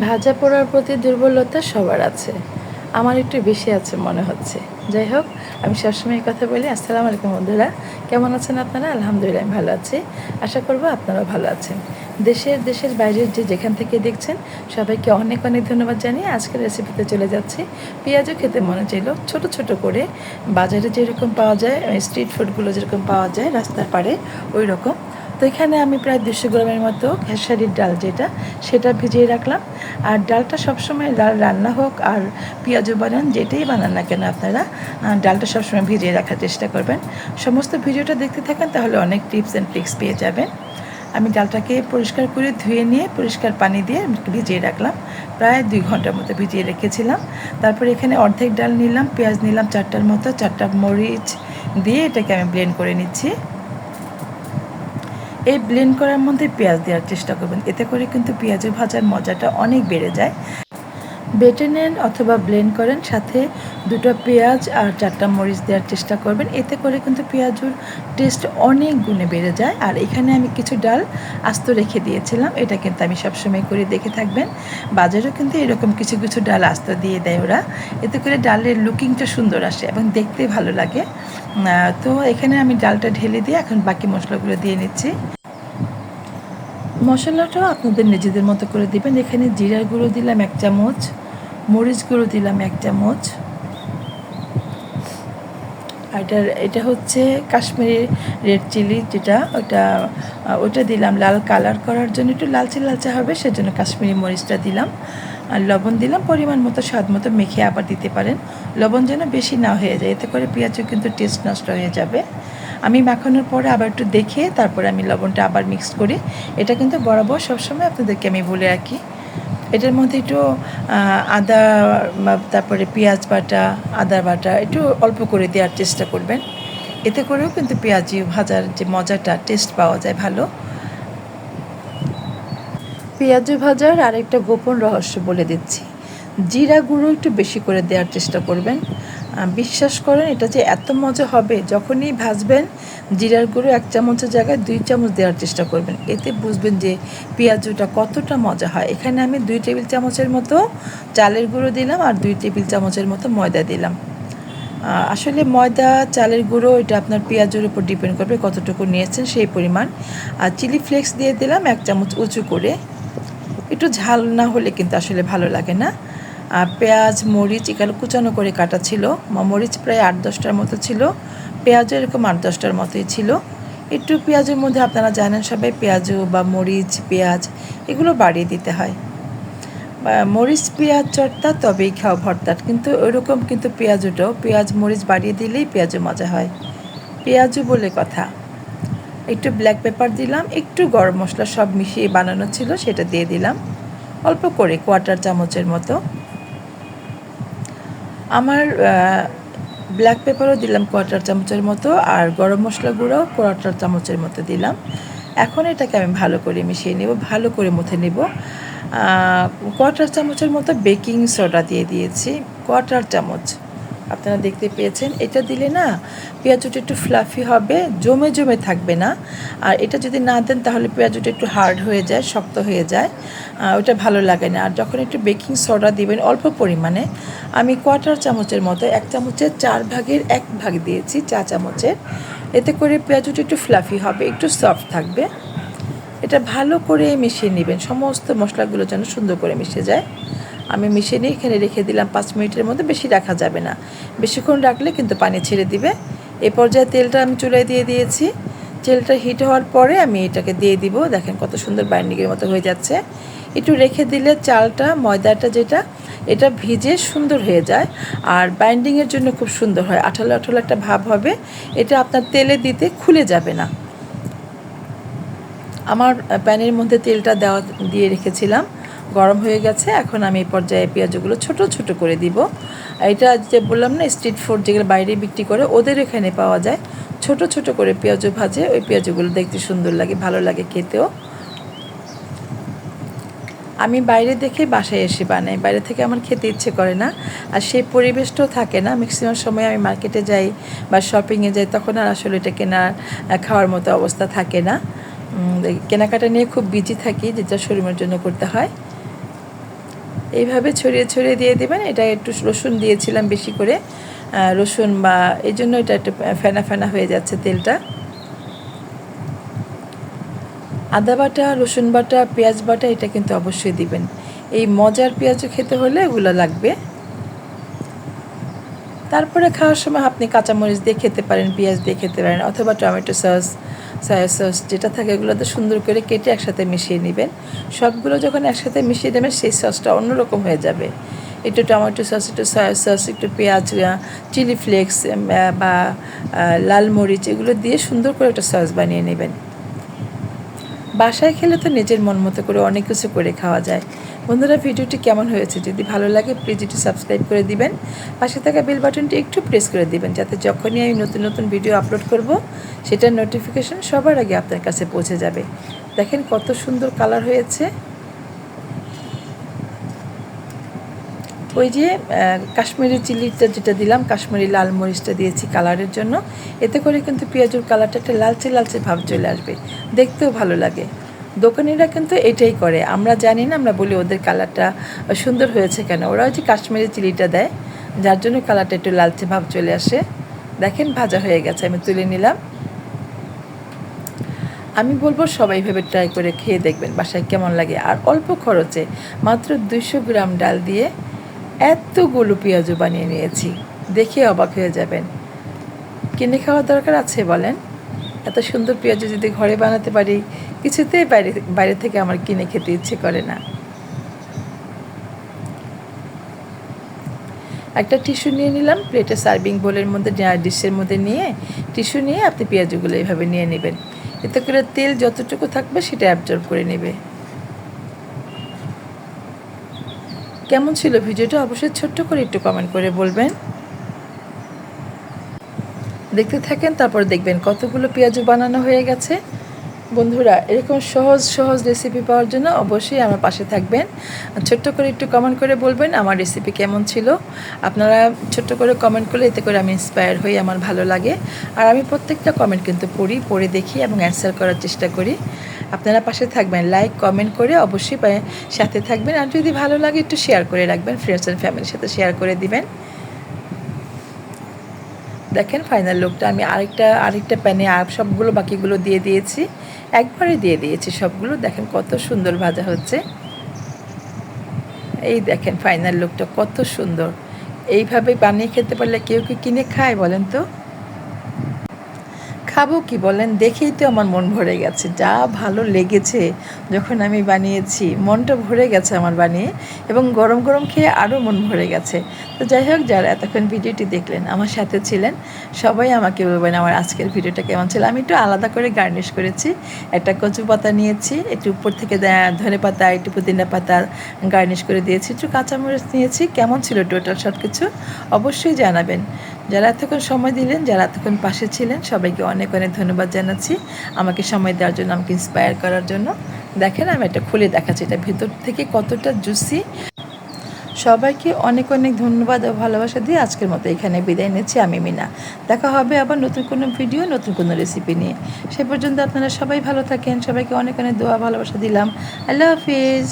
ভাজা পোড়ার প্রতি দুর্বলতা সবার আছে। আমার একটু বেশি আছে মনে হচ্ছে। যাই হোক, আমি সবসময় কথা বলি। আসসালামু আলাইকুম বন্ধুরা। কেমন আছেন আপনারা? আলহামদুলিল্লাহ, আমি ভালো আছি। আশা করব আপনারাও ভালো আছেন। দেশের দেশের বাইরের যে যেখান থেকে দেখছেন, সবাইকে অনেক অনেক ধন্যবাদ জানিয়ে আজকের রেসিপিতে চলে যাচ্ছি। পেঁয়াজও খেতে মনে চাইলো। ছোট ছোট করে বাজারে যেরকম পাওয়া যায় স্ট্রিট ফুডগুলো যেরকম পাওয়া যায়, রাস্তার পাড়ে ওই রকম তো এখানে আমি প্রায় দুশো গ্রামের মতো খেসারির ডাল যেটা, সেটা ভিজিয়ে রাখলাম। আর ডালটা সবসময় ডাল রান্না হোক আর পেঁয়াজও বানান, যেটাই বানান না কেন আপনারা ডালটা সবসময় ভিজিয়ে রাখার চেষ্টা করবেন। সমস্ত ভিডিওটা দেখতে থাকেন, তাহলে অনেক টিপস অ্যান্ড ট্রিক্স পেয়ে যাবেন। আমি ডালটাকে পরিষ্কার করে ধুয়ে নিয়ে পরিষ্কার পানি দিয়ে ভিজিয়ে রাখলাম। প্রায় দুই ঘণ্টার মতো ভিজিয়ে রেখেছিলাম। তারপর এখানে অর্ধেক ডাল নিলাম, পেঁয়াজ নিলাম চারটার মতো, চারটা মরিচ দিয়ে এটাকে আমি ব্লেন্ড করে নিচ্ছি। এই ব্লেন্ড করার মধ্যে পেঁয়াজ দেওয়ার চেষ্টা করবেন। এতে করে কিন্তু পেঁয়াজের ভাজার মজাটা অনেক বেড়ে যায়। বেটে নেন অথবা ব্লেন্ড করেন, সাথে দুটো পেঁয়াজ আর চারটা মরিচ দেওয়ার চেষ্টা করবেন। এতে করে কিন্তু পেঁয়াজুর টেস্ট অনেক গুণে বেড়ে যায়। আর এখানে আমি কিছু ডাল আস্ত রেখে দিয়েছিলাম। এটা কিন্তু আমি সবসময় করে দেখে থাকবেন। বাজারেও কিন্তু এরকম কিছু কিছু ডাল আস্ত দিয়ে দেয় ওরা। এতে করে ডালের লুকিংটা সুন্দর আসে এবং দেখতে ভালো লাগে। তো এখানে আমি ডালটা ঢেলে দিয়ে এখন বাকি মশলাগুলো দিয়ে নিচ্ছি। মশলাটাও আপনাদের নিজেদের মতো করে দিবেন। এখানে জিরার গুঁড়ো দিলাম এক চামচ। মরিচ গুঁড়ো দিলাম এক চামচ আর এটা হচ্ছে কাশ্মীরি রেড চিলি যেটা, ওটা ওটা দিলাম লাল কালার করার জন্য, একটু লালচে লালচে হবে, সেজন্য কাশ্মীরি মরিচটা দিলাম। আর লবণ দিলাম, পরিমাণ মতো, স্বাদ মতো, মেখে আবার দিতে পারেন। লবণ যেন বেশি না হয়ে যায়, এতে করে পেঁয়াজও কিন্তু টেস্ট নষ্ট হয়ে যাবে। আমি মাখানোর পরে আবার একটু দেখে, তারপরে আমি লবণটা আবার মিক্স করি। এটা কিন্তু বরাবর সবসময় আপনাদেরকে আমি বলে রাখি। এটার মধ্যে একটু আদা তারপরে পেঁয়াজ বাটা আদার বাটা একটু অল্প করে দেওয়ার চেষ্টা করবেন। এতে করেও কিন্তু পেঁয়াজি ভাজার যে মজাটা টেস্ট পাওয়া যায় ভালো। পেঁয়াজি ভাজার আরেকটা গোপন রহস্য বলে দিচ্ছি। জিরা গুঁড়ো একটু বেশি করে দেওয়ার চেষ্টা করবেন। বিশ্বাস করেন, এটা যে এত মজা হবে, যখনই ভাজবেন, জিরার গুঁড়ো এক চামচের জায়গায় দুই চামচ দেওয়ার চেষ্টা করবেন। এতে বুঝবেন যে পেঁয়াজুটা কতটা মজা হয়। এখানে আমি দুই টেবিল চামচের মতো চালের গুঁড়ো দিলাম আর দুই টেবিল চামচের মতো ময়দা দিলাম। আসলে ময়দা, চালের গুঁড়ো, এটা আপনার পেঁয়াজের উপর ডিপেন্ড করবে কতটুকু নিয়েছেন সেই পরিমাণ। আর চিলি ফ্লেক্স দিয়ে দিলাম এক চামচ উঁচু করে। একটু ঝাল না হলে কিন্তু আসলে ভালো লাগে না। পেঁয়াজ, মরিচ এগুলো কুচানো করে কাটা ছিল। মরিচ প্রায় আট দশটার মতো ছিল। পেঁয়াজও এরকম আট দশটার মতোই ছিল। একটু পেঁয়াজের মধ্যে আপনারা জানেন সবাই পেঁয়াজও বা মরিচ, পেঁয়াজ এগুলো বাড়িয়ে দিতে হয়। মরিচ, পেঁয়াজ চটটা তবেই খাও ভর্তা কিন্তু ওইরকম কিন্তু পেঁয়াজটাও পেঁয়াজ, মরিচ বাড়িয়ে দিলেই পেঁয়াজও মজা হয়। পেঁয়াজও বলে কথা। একটু ব্ল্যাক পেপার দিলাম, একটু গরম মশলা সব মিশিয়ে বানানো ছিল, সেটা দিয়ে দিলাম। অল্প করে কোয়ার্টার চামচের মতো। আমার ব্ল্যাক পেপারও দিলাম কোয়াটার চামচের মতো আর গরম মশলা গুঁড়ো কোয়াটার চামচের মতো দিলাম। এখন এটাকে আমি ভালো করে মিশিয়ে নেব, ভালো করে মুথে নেব। কোয়াটার চামচের মতো বেকিং সোডা দিয়ে দিয়েছি কোয়াটার চামচ। আপনারা দেখতে পেয়েছেন। এটা দিলে না পেঁয়াজুটা একটু ফ্লাফি হবে, জমে জমে থাকবে না। আর এটা যদি না দেন তাহলে পেঁয়াজুটা একটু হার্ড হয়ে যায়, শক্ত হয়ে যায়। ওটা ভালো লাগে না। আর যখন একটু বেকিং সোডা দিবেন অল্প পরিমাণে, আমি কোয়ার্টার চামচের মতো এক চামচের চার ভাগের এক ভাগ দিয়েছি চা চামচের। এতে করে পেঁয়াজুটা একটু ফ্লাফি হবে, একটু সফট থাকবে। এটা ভালো করে মিশিয়ে নেবেন। সমস্ত মশলাগুলো যেন সুন্দর করে মিশে যায়। আমি মিশিয়ে নিয়ে এখানে রেখে দিলাম পাঁচ মিনিটের মধ্যে বেশি রাখা যাবে না। বেশিক্ষণ রাখলে কিন্তু পানি ছেড়ে দিবে। এ পর্যায়ে তেলটা আমি চুলায় দিয়ে দিয়েছি। তেলটা হিট হওয়ার পরে আমি এটাকে দিয়ে দিব। দেখেন কত সুন্দর বাইন্ডিংয়ের মতো হয়ে যাচ্ছে। একটু রেখে দিলে চালটা, ময়দাটা যেটা, এটা ভিজে সুন্দর হয়ে যায়। আর বাইন্ডিংয়ের জন্য খুব সুন্দর হয়। আঠালো আঠালো একটা ভাব হবে। এটা আপনার তেলে দিতে খুলে যাবে না। আমার প্যানের মধ্যে তেলটা দেওয়া, দিয়ে রেখেছিলাম। গরম হয়ে গেছে, এখন আমি এই পর্যায়ে পেঁয়াজগুলো ছোট ছোট করে দিব। এটা যে বললাম না স্ট্রিট ফুড যেগুলো বাইরে বিক্রি করে, ওদের এখানে পাওয়া যায়। ছোট ছোট করে পেঁয়াজ ভাজে, ওই পেঁয়াজগুলো দেখতে সুন্দর লাগে, ভালো লাগে খেতেও। আমি বাইরে দেখে বাসায় এসে বানাই, বাইরে থেকে আমার খেতে ইচ্ছে করে না। আর সেই পরিবেশটাও থাকে না ম্যাক্সিমাম সময় আমি মার্কেটে যাই বা শপিংয়ে যাই, তখন আর আসলে এটা কেনার খাওয়ার মতো অবস্থা থাকে না। কেনাকাটা নিয়ে খুব বিজি থাকি, যেটা শরীরের জন্য করতে হয়। এইভাবে ছড়িয়ে ছড়িয়ে দিয়ে দেবেন। এটা একটু রসুন দিয়েছিলাম বেশি করে। রসুন বা এই জন্য এটা একটু ফেনা ফেনা হয়ে যাচ্ছে তেলটা। আদা বাটা, রসুন বাটা, পেঁয়াজ বাটা এটা কিন্তু অবশ্যই দিবেন। এই মজার পেঁয়াজও খেতে হলে এগুলো লাগবে। তারপরে খাওয়ার সময় আপনি কাঁচামরিচ দিয়ে খেতে পারেন, পেঁয়াজ দিয়ে খেতে পারেন অথবা টমেটো সস। সয়া সস যেটা থাকে এগুলো তো সুন্দর করে কেটে একসাথে মিশিয়ে নেবেন। সবগুলো যখন একসাথে মিশিয়ে দেবেন, সেই সসটা অন্যরকম হয়ে যাবে। একটু টমেটো সস একটু সয়া সস একটু পেঁয়াজ চিলি ফ্লেক্স বা লাল মরিচ এগুলো দিয়ে সুন্দর করে একটা সস বানিয়ে নেবেন। বাসায় খেলে তো নিজের মন মতো করে অনেক কিছু করে খাওয়া যায়। বন্ধুরা, ভিডিওটি কেমন হয়েছে? যদি ভালো লাগে প্লিজ এটি সাবস্ক্রাইব করে দিবেন। পাশে থাকা বেল বাটনটি একটু প্রেস করে দিবেন, যাতে যখনই আমি নতুন নতুন ভিডিও আপলোড করব, সেটার নোটিফিকেশন সবার আগে আপনার কাছে পৌঁছে যাবে। দেখেন কত সুন্দর কালার হয়েছে। ওই যে কাশ্মীরি চিলিটা যেটা দিলাম, কাশ্মীরি লাল মরিচটা দিয়েছি কালারের জন্য। এতে করে কিন্তু পেঁয়াজুর কালারটা একটা লালচে লালচে ভাব চলে আসবে। দেখতেও ভালো লাগে। দোকানিরা কিন্তু এটাই করে। আমরা জানি না, আমরা বলি ওদের কালারটা সুন্দর হয়েছে কেন। ওরা ওই যে কাশ্মীরি চিলিটা দেয়, যার জন্য কালারটা একটু লালচে ভাব চলে আসে। দেখেন, ভাজা হয়ে গেছে, আমি তুলে নিলাম। আমি বলব, সবাই ভেবে ট্রাই করে খেয়ে দেখবেন, বাসায় কেমন লাগে। আর অল্প খরচে মাত্র দুইশো গ্রাম ডাল দিয়ে এতগুলো পেঁয়াজও বানিয়ে নিয়েছি। দেখে অবাক হয়ে যাবেন। কিনে খাওয়ার দরকার আছে বলেন। এত সুন্দর পেঁয়াজ যদি ঘরে বানাতে পারি, কিছুতেই বাইরে বাইরে থেকে আমার কিনে খেতে ইচ্ছে করে না। একটা টিস্যু নিয়ে নিলাম, প্লেটে সার্ভিং বোলের মধ্যে ডিশের মধ্যে নিয়ে টিস্যু নিয়ে আপনি পেঁয়াজগুলো এইভাবে নিয়ে নেবেন। এতে করে তেল যতটুকু থাকবে সেটা অ্যাবজর্ব করে নেবে। কেমন ছিল ভিডিওটা অবশ্যই ছোট্ট করে একটু কমেন্ট করে বলবেন। দেখতে থাকেন, তারপর দেখবেন কতগুলো পেঁয়াজু বানানো হয়ে গেছে। বন্ধুরা, এরকম সহজ সহজ রেসিপি পাওয়ার জন্য অবশ্যই আমার পাশে থাকবেন। ছোট্ট করে একটু কমেন্ট করে বলবেন আমার রেসিপি কেমন ছিল। আপনারা ছোট্ট করে কমেন্ট করলে এতে করে আমি ইন্সপায়ার হই, আমার ভালো লাগে। আর আমি প্রত্যেকটা কমেন্ট কিন্তু পড়ি, পড়ে দেখি এবং অ্যান্সার করার চেষ্টা করি। আপনারা পাশে থাকবেন লাইক কমেন্ট করে অবশ্যই সাথে থাকবেন। আর যদি ভালো লাগে একটু শেয়ার করে রাখবেন ফ্রেন্ডস অ্যান্ড ফ্যামিলির সাথে শেয়ার করে দিবেন। দেখেন ফাইনাল লুকটা আমি আরেকটা আরেকটা প্যানে আর সবগুলো বাকিগুলো দিয়ে দিয়েছি। একবারে দিয়ে দিয়েছি সবগুলো। দেখেন কত সুন্দর ভাজা হচ্ছে। এই দেখেন ফাইনাল লুকটা কত সুন্দর। এইভাবে বানিয়ে খেতে পারলে কেউ কি কিনে খায় বলেন তো? খাব কি বলেন? দেখেই তো আমার মন ভরে গেছে। যা ভালো লেগেছে যখন আমি বানিয়েছি, মনটা ভরে গেছে আমার বানিয়ে এবং গরম গরম খেয়ে আরও মন ভরে গেছে। তো যাই হোক, যারা এতক্ষণ ভিডিওটি দেখলেন, আমার সাথে ছিলেন, সবাই আমাকে বলবেন, আমার আজকের ভিডিওটা কেমন ছিল? আমি একটু আলাদা করে গার্নিশ করেছি, একটা কচু পাতা নিয়েছি, একটু উপর থেকে ধনে পাতা, একটু পুদিনা পাতা গার্নিশ করে দিয়েছি, একটু কাঁচামরিচ নিয়েছি, কেমন ছিল টোটাল সব কিছু অবশ্যই জানাবেন। যারা এতক্ষণ সময় দিলেন, যারা এতক্ষণ পাশে ছিলেন, সবাইকে অনেক অনেক ধন্যবাদ জানাচ্ছি আমাকে সময় দেওয়ার জন্য, আমাকে ইন্সপায়ার করার জন্য। দেখেন, আমি এটা খুলে দেখাচ্ছি, এটা ভেতর থেকে কতটা জুসি সবাইকে অনেক অনেক ধন্যবাদ ও ভালোবাসা দিয়ে আজকের মতো এখানে বিদায় নিচ্ছি, আমি মিনা। দেখা হবে আবার নতুন কোনো ভিডিও নতুন কোনো রেসিপি নিয়ে। সে পর্যন্ত আপনারা সবাই ভালো থাকেন, সবাইকে অনেক অনেক দোয়া, ভালোবাসা দিলাম। আল্লাহ হাফিজ।